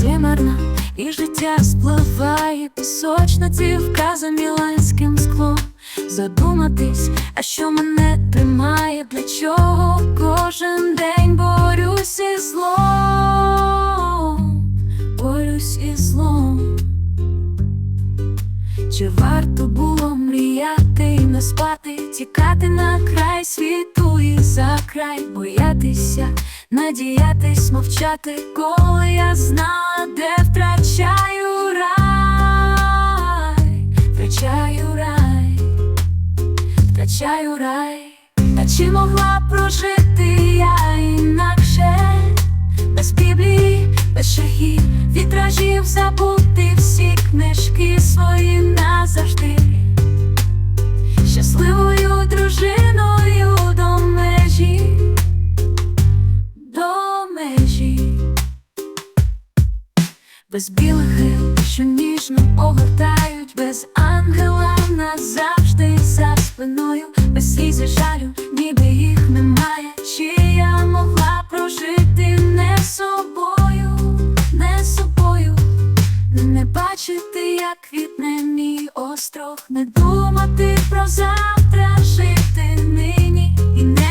симерна, і життя спливає пісочниці вказа міланським склом. Задуматись, а що мене тримає, для чого кожен день борюсь із злом, борюсь із злом. Чи варто було мріяти і не спати, тікати на край світу і за край, боятися, надіятись, мовчати, коли я знала, де втрачаю рай, втрачаю рай, втрачаю рай, та чи могла прожити я інакше, без Біблії, без шахів, вітражів забути всі книжки свої без білих що ніжно огортають, без ангела назавжди за спиною, без сліз і жалю, ніби їх немає. Чи я могла прожити не собою, не собою, не бачити, як квітне мій остров, не думати про завтра, жити нині і не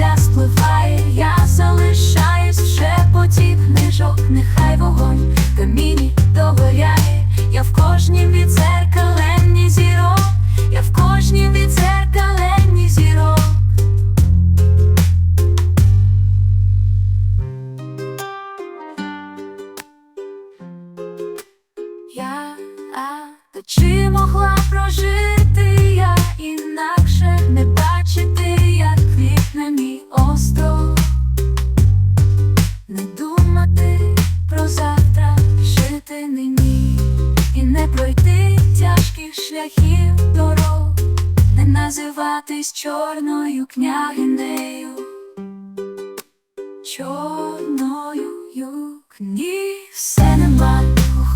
життя спливає, я залишаюсь в шепоті книжок, нехай вогонь в каміні догоряє, я в кожнім відзеркаленні зірок, я в кожнім відзеркаленні зірок. Я, а, не називатись чорною княгинею, чорною ні, все нема,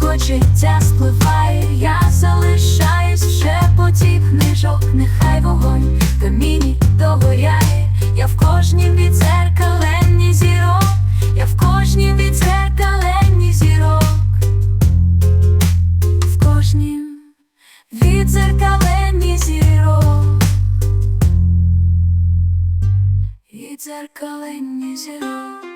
хоч життя спливає, я залишаюсь вже потік книжок, нехай вогонь камінь догоряє, я в кожній відзеркалені зірок, я в кожній від зеркаленні зірок, в кожній відзеркалені зірок. дзеркаленні зірок.